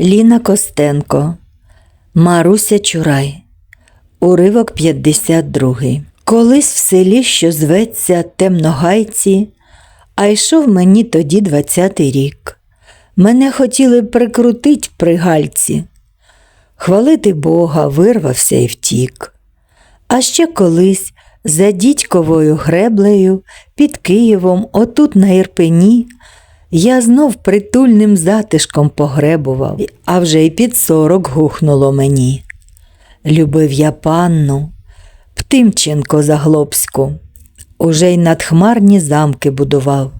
Ліна Костенко, Маруся Чурай, уривок 52. Колись в селі, що зветься Темногайці, а йшов мені тоді 20-й рік. Мене хотіли прикрутить при гальці. Хвалити Бога, вирвався і втік. А ще колись за дідьковою греблею під Києвом, отут на Ірпені, я знов притульним затишком погребував, а вже й під сорок гухнуло мені. Любив я панну, Птимченко Заглобську, уже й надхмарні замки будував.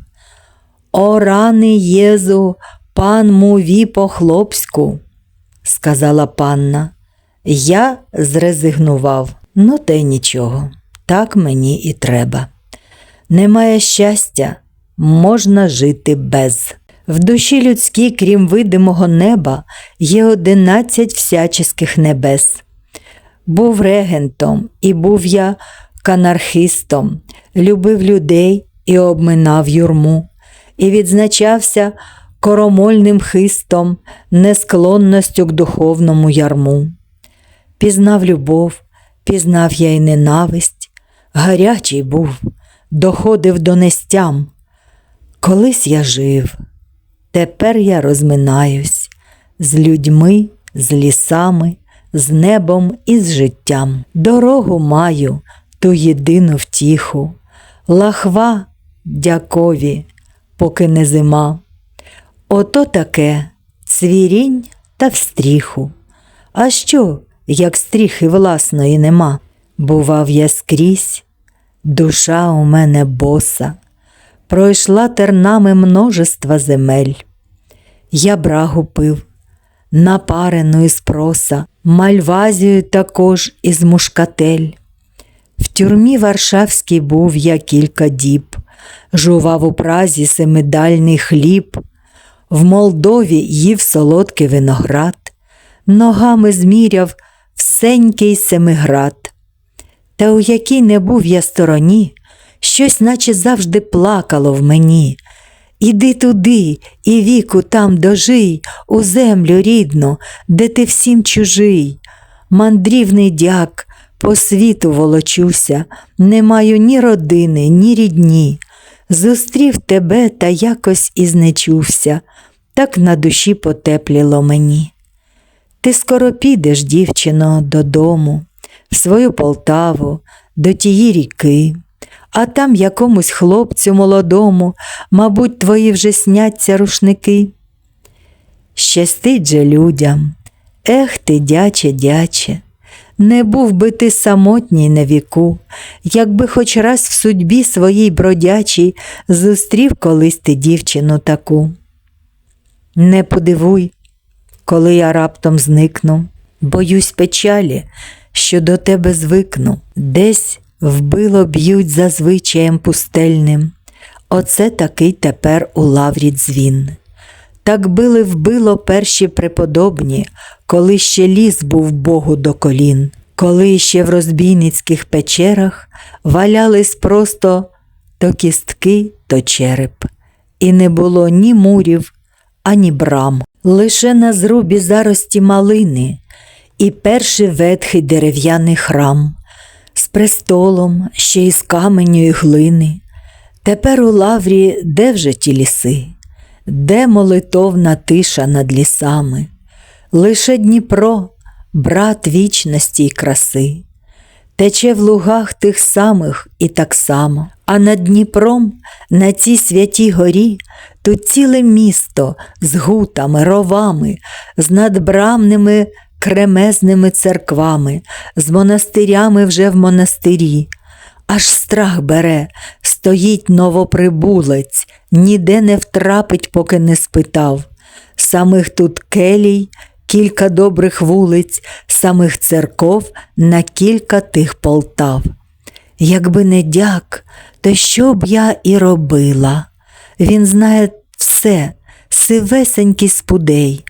О, рани Єзу, пан муві по хлопську, сказала панна. Я зрезигнував. Ну, те нічого, так мені і треба. Немає щастя, можна жити без. В душі людській, крім видимого неба, є одинадцять всяческих небес. Був регентом, і був я канархистом, любив людей і обминав юрму, і відзначався коромольним хистом, несклонністю к духовному ярму. Пізнав любов, пізнав я й ненависть, гарячий був, доходив до нестям. Колись я жив, тепер я розминаюсь з людьми, з лісами, з небом і з життям. Дорогу маю ту єдину втіху, лахва дякові, поки не зима. Ото таке цвірінь та встріху. А що, як стріхи власної нема? Бував я скрізь, душа у мене боса, пройшла тернами множества земель. Я брагу пив, напарену із проса, мальвазію також із мушкатель. В тюрмі Варшавській був я кілька діб, жував у празі семидальний хліб, в Молдові їв солодкий виноград, ногами зміряв всенький семиград. Та у якій не був я стороні, щось наче завжди плакало в мені. Іди туди, і віку там дожий, у землю рідну, де ти всім чужий. Мандрівний дяк, по світу волочуся, не маю ні родини, ні рідні. Зустрів тебе та якось і знечувся, так на душі потепліло мені. Ти скоро підеш, дівчино, додому, в свою Полтаву, до тії ріки, а там якомусь хлопцю молодому, мабуть, твої вже сняться рушники. Щастить же людям, ех ти, дяче, дяче, не був би ти самотній на віку, якби хоч раз в судьбі своїй бродячій зустрів колись ти дівчину таку. Не подивуй, коли я раптом зникну, боюсь печалі, що до тебе звикну, десь вбило б'ють за звичаєм пустельним. Оце такий тепер у лаврі дзвін. Так били вбило перші преподобні, коли ще ліс був Богу до колін, коли ще в розбійницьких печерах валялись просто то кістки, то череп, і не було ні мурів, ані брам, лише на зрубі зарості малини і перший ветхий дерев'яний храм престолом ще із каменю і глини. Тепер у лаврі де вже ті ліси, де молитовна тиша над лісами, лише Дніпро, брат вічності й краси, тече в лугах тих самих і так само, а над Дніпром, на цій святій горі, тут ціле місто з гутами, ровами, з надбрамними кремезними церквами, з монастирями вже в монастирі. Аж страх бере, стоїть новоприбулець, ніде не втрапить, поки не спитав. Самих тут келій, кілька добрих вулиць, самих церков на кілька тих полтав. Якби не дяк, то що б я і робила? Він знає все, сивесенький спудей.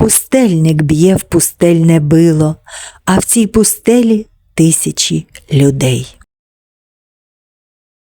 Пустельник б'є в пустельне било, а в цій пустелі тисячі людей.